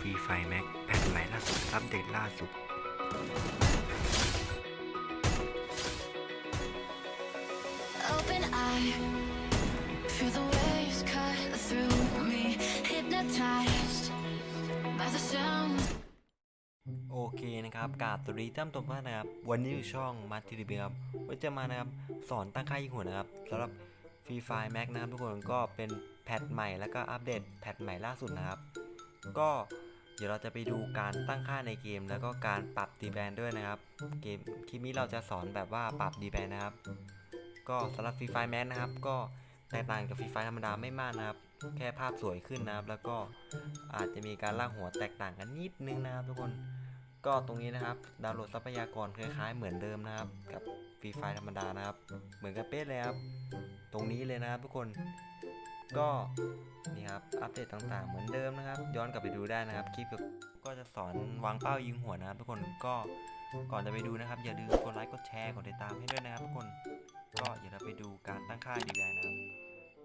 ฟรีไฟแม็กแพทใหม่ล่าสุดอัปเดตล่าสุด Open eye, feel the waves cut through me, hypnotized by the sound. โอเคนะครับกราบสวัสดีท่านผู้ชมทุกท่านนะครับ วันนี้อยู่ช่องมาร์ทีดีครับวันนี้จะมานะครับ สอนตั้งค่ายิงหัวนะครับสำหรับฟรีไฟแม็กนะครับทุกคนก็เป็นแพทใหม่แล้วก็อัปเดตแพทใหม่ล่าสุดนะครับก็เดี๋ยวเราจะไปดูการตั้งค่าในเกม แล้วก็การปรับดีแบนด้วยนะครับ เกมคลิปนี้เราจะสอนแบบว่าปรับดีแบนนะครับ ก็สำหรับฟรีไฟแม็กนะครับ ก็แตกต่างจากฟรีไฟธรรมดาไม่มากนะครับ แค่ภาพสวยขึ้นนะครับ แล้วก็อาจจะมีการล่างหัวแตกต่างกันนิดนึงนะครับ ทุกคนก็ตรงนี้นะครับ ดาวน์โหลดทรัพยากรคล้ายๆเหมือนเดิมนะครับ กับฟรีไฟธรรมดานะครับ เหมือนกับเป๊ะเลยครับ ตรงนี้เลยนะครับทุกคน ก็นี่ครับอัปเดตต่างๆ เหมือนเดิมนะครับ ย้อนกลับไปดูได้นะครับคลิปก็จะสอนวางเป้ายิงหัวนะครับทุกคนก็ก่อนจะไปดูนะครับ อย่าลืมกดไลค์กดแชร์กดติดตามให้ด้วยนะครับทุกคนก็อย่าลืมไปดูการตั้งค่าดีแบนะครับ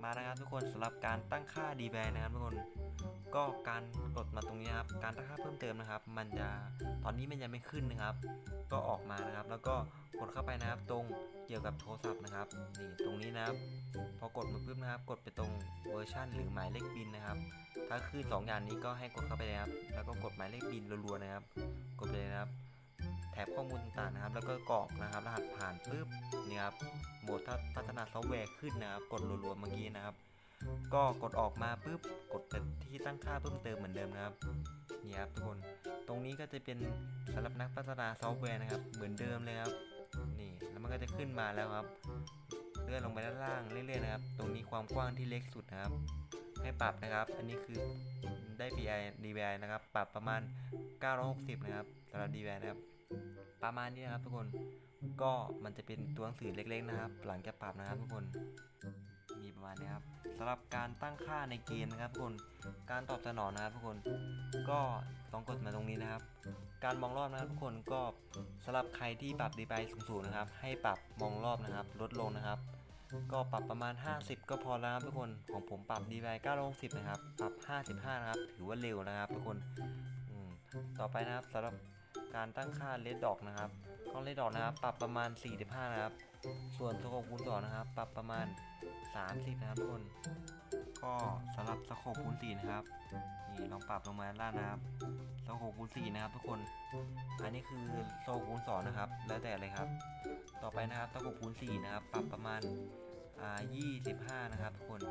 มานะครับทุกคนสำหรับการตั้งค่าดีแบนะครับทุกคน ก็การกดมาตรงนี้ครับ การตั้งค่าเพิ่มเติมนะครับ มันจะตอนนี้มันยังไม่ขึ้นนะครับ ก็ออกมานะครับ แล้วก็กดเข้าไปนะครับ ตรงเกี่ยวกับโทรศัพท์นะครับ นี่ตรงนี้นะครับ พอกดมาปุ๊บนะครับ กดไปตรงเวอร์ชันหรือหมายเลขบินนะครับ ถ้าขึ้น2อย่างนี้ก็ให้กดเข้าไปเลยครับ แล้วก็กดหมายเลขบินรัวๆนะครับ กดไปเลยนะครับแถบข้อมูลต่างๆนะครับ แล้วก็กรอกนะครับ รหัสผ่านปุ๊บนี่ครับโหมดถ้าพัฒนาซอฟต์แวร์ขึ้นนะครับ กดรัวๆเมื่อกี้นะครับ ก็กดออกมาปุ๊บกดไปที่ตั้งค่าเพิ่มเติมเหมือนเดิมนะครับนี่ครับทุกคนตรงนี้ก็จะเป็นสำหรับนักพัฒนาซอฟต์แวร์นะครับ เหมือนเดิมเลยครับนี่แล้วมันก็จะขึ้นมาแล้วครับเลื่อนลงไปด้านล่างเรื่อยๆนะครับ ตรงนี้ความกว้างที่เล็กสุดนะครับ ให้ปรับนะครับ อันนี้คือได้ PI DPI นะครับ ปรับประมาณ 960 นะครับสำหรับ DPI นะครับ ประมาณนี้นะครับทุกคน ก็มันจะเป็นตัวหนังสือเล็กๆนะครับ หลังจากปรับนะครับทุกคน มาณนี้ครับสำหรับการตั้งค่าในเกมนะครับทุกคนการตอบสนองนะครับทุกคนก็ต้องกดมาตรงนี้นะครับ การมองรอบนะครับทุกคนก็สำหรับใครที่ปรับดีไปสูงๆนะครับ ให้ปรับมองรอบนะครับ ลดลงนะครับ ก็ปรับประมาณ 50 ก็พอแล้วครับทุกคนของผมปรับดีไป960นะครับปรับ 55 นะครับ ถือว่าเร็วนะครับ ทุกคนต่อไปนะครับสำหรับการตั้งค่าเลดดอกนะครับกล้องเลดดอกนะครับ ปรับประมาณ 45 นะครับ ส่วนสโคปคูณ2นะครับ ปรับประมาณ 30นะครับทุกคน ก็สำหรับสโคปคูณ4นะครับนี่ลองปรับลงมาล่างนะครับสโคปคูณ4นะครับทุกคน อันนี้คือโคปคูณ2นะครับ แล้วแต่เลยครับ ต่อไปนะครับสโคปคูณ4นะครับ ปรับประมาณอ่า25 นะครับทุกคน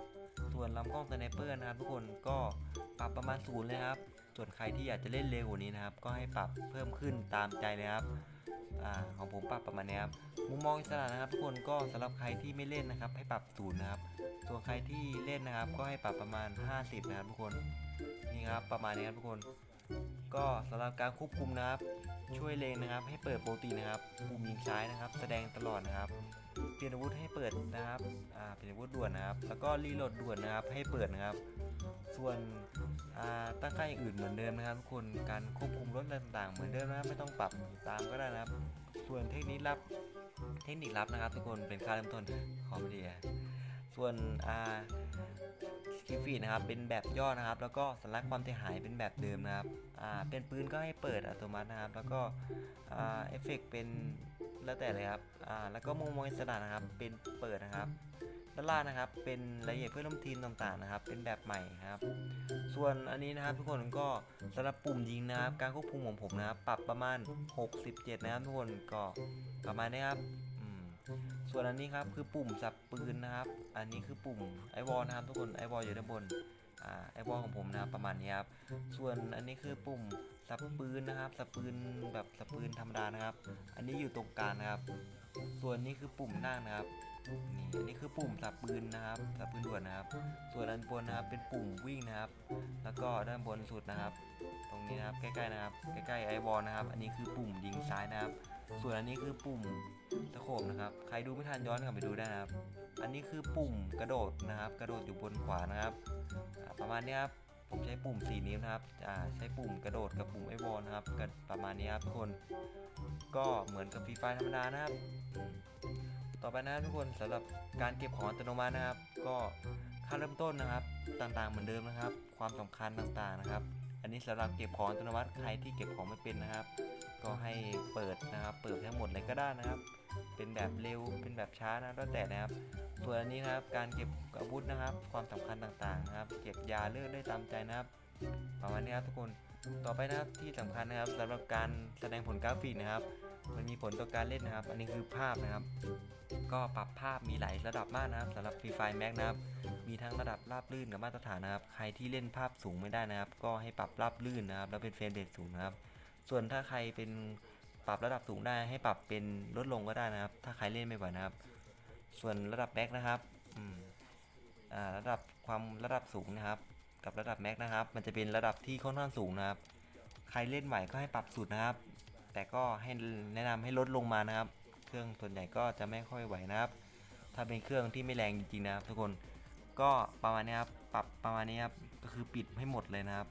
ส่วนลำกล้องสไนเปอร์นะครับทุกคนก็ปรับประมาณศูนย์เลยครับ ส่วนใครที่อยากจะเล่นเร็วกว่านี้นะครับ ก็ให้ปรับเพิ่มขึ้นตามใจเลยครับอของผมปรับประมาณนี้ครับมุมมองอิสระนะครับ ทุกคนก็สำหรับใครที่ไม่เล่นนะครับ ให้ปรับศูนย์นะครับ ส่วนใครที่เล่นนะครับ ก็ให้ปรับประมาณ 50 นะครับทุกคนนี่ครับประมาณนี้ครับทุกคน ก็สำหรับการควบคุมนะครับ ช่วยเลงนะครับ ให้เปิดโปกตินะครับปุ่มยิงซ้ายนะครับ แสดงตลอดนะครับ เปลี่ยนอาวุธให้เปิดนะครับอ่าเปลี่ยนอาวุธด่วนนะครับ แล้วก็รีโหลดด่วนนะครับ ให้เปิดนะครับ ส่วนอ่าตั้งค่าอย่างอื่นเหมือนเดิมนะครับทุกคนการควบคุมรถต่างๆ เหมือนเดิมนะครับไม่ต้องปรับตามก็ได้นะครับ ส่วนเทคนิคลับเทคนิคลับนะครับ ทุกคนเป็นค่าเริ่มต้นของวิดีโอส่วนอ่า สกิลฟีดนะครับเป็นแบบย่อนะครับ แล้วก็สัญลักษณ์ความเสียหายเป็นแบบเดิมนะครับอ่าเป็นปืนก็ให้เปิดอัตโนมัตินะครับ แล้วก็อ่าเอฟเฟกต์เป็นแล้วแต่เลยครับอ่าแล้วก็มุมมองอิสระนะครับเป็นเปิดนะครับด้านล่างนะครับ เป็นรายละเอียดเพื่อนร่วมทีมต่างๆนะครับ เป็นแบบใหม่ครับ ส่วนอันนี้นะครับทุกคนก็สำหรับปุ่มยิงนะครับ การควบคุมของผมนะครับ ปรับประมาณ 67 นะครับทุกคนก็ประมาณนี้ครับ ส่วนอันนี้ครับคือปุ่มสับปืนนะครับ อันนี้คือปุ่มไอวอลนะครับทุกคนไอวอลอยู่ด้านบนอ่าไอวอลของผมนะครับประมาณนี้ครับ ส่วนอันนี้คือปุ่มสับปืนนะครับ สับปืนแบบสับปืนธรรมดานะครับ อันนี้อยู่ตรงกลางนะครับ ส่วนนี้คือปุ่มนั่งนะครับนี่อันนี้คือปุ่มสับปืนนะครับสับปืนด่วนนะครับ ส่วนอันบนนะครับเป็นปุ่มวิ่งนะครับ แล้วก็ด้านบนสุดนะครับ ตรงนี้นะครับใกล้ๆนะครับ ใกล้ๆไอวอลนะครับ อันนี้คือปุ่มยิงซ้ายนะครับ ส่วนอันนี้คือปุ่มตะโขบนะครับ ใครดูไม่ทันย้อนกลับไปดูได้นะครับ อันนี้คือปุ่มกระโดดนะครับ กระโดดอยู่บนขวานะครับ ประมาณนี้ครับ ผมใช้ปุ่ม4นิ้วนะครับใช้ปุ่มกระโดดกับปุ่มไอวอลนะครับก็ประมาณนี้ครับทุกคน ก็เหมือนกับฟรีไฟธรรมดานะครับ ต่อไปนะทุกคนสำหรับการเก็บของอัตโนมัตินะครับ ก็ค่าเริ่มต้นนะครับ ต่างๆเหมือนเดิมนะครับ ความสำคัญต่างๆนะครับ อันนี้สำหรับเก็บของอัตโนมัติใครที่เก็บของไม่เป็นนะครับ ก็ให้เปิดนะครับ เปิดทั้งหมดเลยก็ได้นะครับ เป็นแบบเร็วเป็นแบบช้านะแล้วแต่นะครับส่วนอันนี้นะครับการเก็บอาวุธนะครับ ความสำคัญต่างๆนะครับ เก็บยาเลือดได้ตามใจนะครับประมาณนี้ครับทุกคนต่อไปนะครับที่สำคัญนะครับสำหรับการแสดงผลกราฟิกนะครับ มันมีผลต่อการเล่นนะครับ อันนี้คือภาพนะครับ ก็ปรับภาพมีหลายระดับมากนะครับสำหรับ Free Fire Max นะครับ มีทั้งระดับราบลื่นกับมาตรฐานนะครับ ใครที่เล่นภาพสูงไม่ได้นะครับ ก็ให้ปรับราบลื่นนะครับ แล้วเป็นเฟรมเรทสูงนะครับ ส่วนถ้าใครเป็นปรับระดับสูงได้ให้ปรับเป็นลดลงก็ได้นะครับ ถ้าใครเล่นไม่ไหวนะครับ ส่วนระดับแม็กนะครับอ่าระดับความระดับสูงนะครับ กับระดับแม็กนะครับ มันจะเป็นระดับที่ค่อนข้างสูงนะครับ ใครเล่นไหวก็ให้ปรับสุดนะครับ แต่ก็ให้แนะนำให้ลดลงมานะครับ เครื่องส่วนใหญ่ก็จะไม่ค่อยไหวนะครับ ถ้าเป็นเครื่องที่ไม่แรงจริงๆนะครับทุกคนก็ประมาณนี้ครับปรับประมาณนี้ครับก็คือปิดให้หมดเลยนะครับ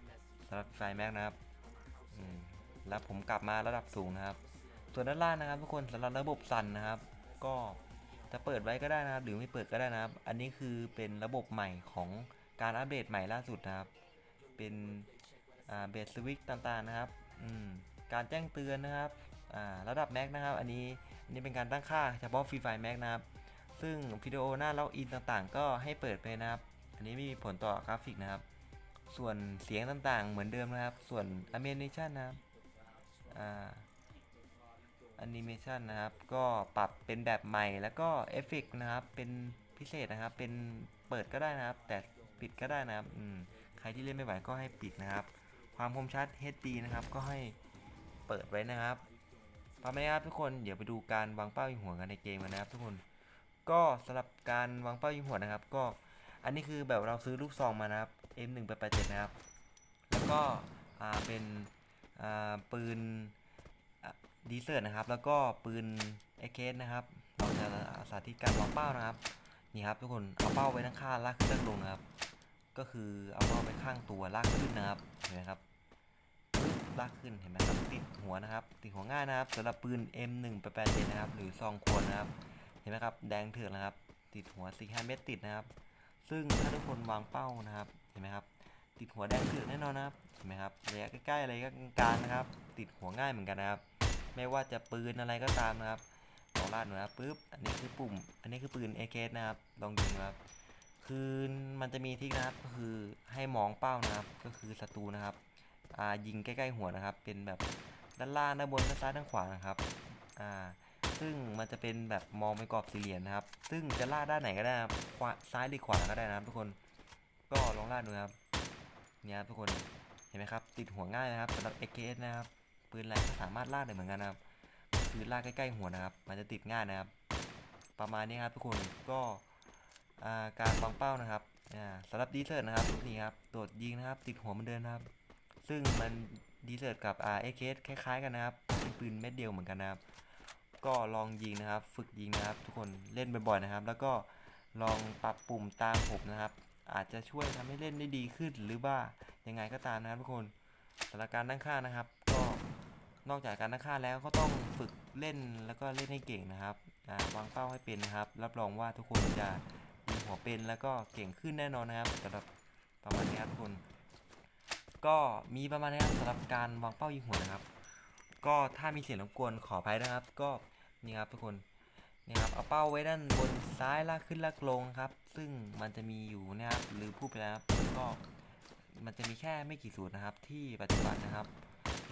สำหรับไฟแม็กนะครับแล้วผมกลับมาระดับสูงนะครับ ส่วนด้านล่างนะครับ ทุกคนสำหรับระบบสั่นนะครับ ก็จะเปิดไว้ก็ได้นะครับหรือไม่เปิดก็ได้นะครับ อันนี้คือเป็นระบบใหม่ของการอัปเดตใหม่ล่าสุดนะครับ เป็นเบสสวิกต่างๆนะครับ อืม การแจ้งเตือนนะครับระดับแม็กนะครับ อันนี้อันนี้เป็นการตั้งค่าเฉพาะฟรีไฟแม็กนะครับ ซึ่งวิดีโอหน้าล็อกอินต่างๆ ก็ให้เปิดไปนะครับ อันนี้ไม่มีผลต่อกราฟิกนะครับ ส่วนเสียงต่างๆ เหมือนเดิมนะครับ ส่วนอ n i เมชันนะครับอ่าแอนิเมชันนะครับ ก็ปรับเป็นแบบใหม่แล้วก็เอฟเฟกนะครับ เป็นพิเศษนะครับ เป็นเปิดก็ได้นะครับ แต่ปิดก็ได้นะครับใครที่เล่นไม่ไหวก็ให้ปิดนะครับ ความคมชัด HD นะครับ ก็ให้ ปิดไว้นะครับพร้อมไหมครับทุกคนเดี๋ยวไปดูการวางเป้ายิงหัวกันในเกมกันนะครับ ทุกคนก็สำหรับการวางเป้ายิงหัวนะครับ ก็อันนี้คือแบบเราซื้อลูกซองมานะครับ M1 8 8 7นะครับ แล้วก็อ่าเป็นอ่าปืนดีเซอร์นะครับ แล้วก็ปืนเอเคสนะครับเราจะสาธิตการวางเป้านะครับนี่ครับทุกคนเอาเป้าไว้ทั้งข้างลากขึ้นลากลงนะครับ ก็คือเอาเป้าไว้ข้างตัวลากขึ้นนะครับเห็นไหมครับ ลากขึ้นเห็นไหมครับติดหัวนะครับ ติดหัวง่ายนะครับสำหรับปืน M1 8 8 7นะครับ หรือซองควรนะครับ เห็นไหมครับแดงเถื่อกนะครับ ติดหัว4 5เม็ดติดนะครับ ซึ่งถ้าทุกคนวางเป้านะครับเห็นไหมครับ ติดหัวแดงเถื่อกแน่นอนนะครับเห็นไหมครับระยะใกล้ๆอะไรก็กลางนะครับ ติดหัวง่ายเหมือนกันนะครับ ไม่ว่าจะปืนอะไรก็ตามนะครับลองลาดหน่อยนะครับปุ๊บอันนี้คือปุ่ม อันนี้คือปืน AK นะครับลองยิงนะครับคือมันจะมีทิกนะครับก็คือให้มองเป้านะครับ ก็คือศัตรูนะครับ อ่ายิงใกล้ๆหัวนะครับ เป็นแบบด้านล่างด้านบนด้านซ้ายด้านขวานะครับอ่าซึ่งมันจะเป็นแบบมองเป็นกรอบสี่เหลี่ยมนะครับ ซึ่งจะลาดด้านไหนก็ได้นะครับขวาซ้ายหรือขวาก็ได้นะครับทุกคนก็ลองลาดดูครับเนี่ยครับทุกคนเห็นไหมครับ ติดหัวง่ายนะครับสำหรับ AKS นะครับปืนอะไรก็สามารถลาได้เหมือนกันนะครับคือลากใกล้ๆหัวนะครับ มันจะติดง่ายนะครับ ประมาณนี้ครับทุกคนก็การวางเป้านะครับสำหรับดีเซอร์นะครับนี่ครับโดดยิงนะครับ ติดหัวมันเดินนะครับ ซึ่งมันดีเซอร์กับอ่าเอเคสคล้ายๆกันนะครับเป็นปืนเม็ดเดียวเหมือนกันนะครับ ก็ลองยิงนะครับ ฝึกยิงนะครับ ทุกคนเล่นบ่อยๆนะครับ แล้วก็ลองปรับปุ่มตามผมนะครับ อาจจะช่วยทำให้เล่นได้ดีขึ้นหรือว่ายังไงก็ตามนะครับทุกคนสำหรับการตั้งค่านะครับ ก็นอกจากการตั้งค่าแล้วก็ต้องฝึกเล่นแล้วก็เล่นให้เก่งนะครับวางเป้าให้เป็นนะครับ รับรองว่าทุกคนจะยิงหัวเป็นแล้วก็เก่งขึ้นแน่นอนนะครับสำหรับประมาณนี้ครับทุกคน ก็มีประมาณนี้ครับสำหรับการวางเป้ายิงหัวนะครับ ก็ถ้ามีเสียงรบกวนขออภัยนะครับ ก็นี่ครับทุกคนนี่ครับเอาเป้าไว้ด้านบนซ้ายลากขึ้นลากลงครับ ซึ่งมันจะมีอยู่นะครับหรือพูดไปแล้วครับก็มันจะมีแค่ไม่กี่สูตรนะครับ ที่ปัจจุบันนะครับ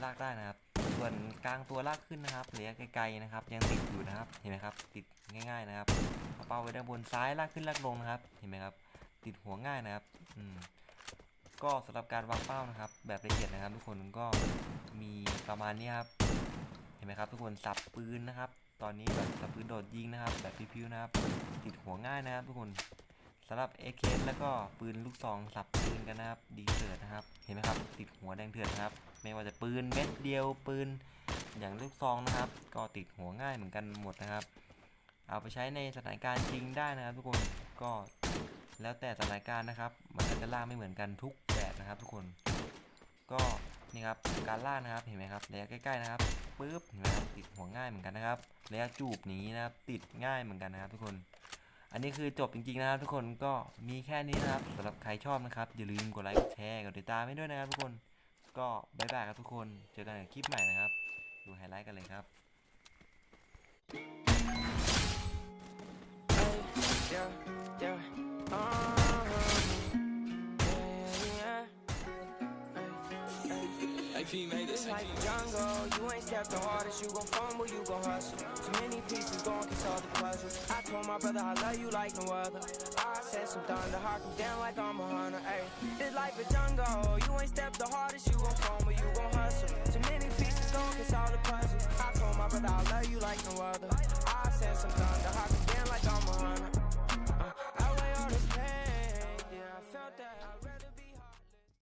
ลากได้นะครับ ส่วนกลางตัวลากขึ้นนะครับระยะไกลๆนะครับ ยังติดอยู่นะครับเห็นไหมครับ ติดง่ายๆนะครับเอาเป้าไว้ด้านบนซ้ายลากขึ้นลากลงนะครับ เห็นไหมครับ ติดหัวง่ายนะครับ อืม ก็สำหรับการวางเป้านะครับ แบบละเอียดนะครับ ทุกคนก็มีประมาณนี้ครับ เห็นไหมครับ ทุกคนสับปืนนะครับ ตอนนี้แบบสับปืนโดดยิงนะครับ แบบพิ้วๆนะครับ ติดหัวง่ายนะครับ ทุกคนสำหรับ AK แล้วก็ปืนลูกซองสับปืนกันนะครับ ดีเสือนะครับ เห็นไหมครับ ติดหัวแดงเถื่อนนะครับ ไม่ว่าจะปืนเม็ดเดียวปืนอย่างลูกซองนะครับ ก็ติดหัวง่ายเหมือนกันหมดนะครับ เอาไปใช้ในสถานการณ์จริงได้นะครับ ทุกคนก็ แล้วแต่สถานการณ์นะครับ มันก็จะล่าไม่เหมือนกันทุกแบบนะครับ ทุกคน ก็นี่ครับการล่านะครับเห็นไหมครับระยะใกล้ๆนะครับปึ๊บเห็นไหมครับติดหัวง่ายเหมือนกันนะครับระยะจูบนี้นะครับติดง่ายเหมือนกันนะครับ ทุกคน อันนี้คือจบจริงๆนะครับ ทุกคนก็มีแค่นี้นะครับสำหรับใครชอบนะครับอย่าลืมกดไลค์กดแชร์กดติดตามให้ด้วยนะครับ ทุกคนก็บายบายครับทุกคนเจอกันในคลิปใหม่นะครับ ดูไฮไลท์กันเลยครับ yeah, yeah, Hey, hey. It's like jungle, you ain't stepped the hardest, you gon' fumble, you gon' hustle. Too many pieces gon' consult the puzzle. I told my brother I love you like no other. I said some thunder, hark him down like I'm a hunter. Ay, this life a jungle, you ain't stepped the hardest, you gon' fumble, you gon' hustle. Too many pieces gon' consult the puzzle. I told my brother I love you like no other. I said some thunder hark.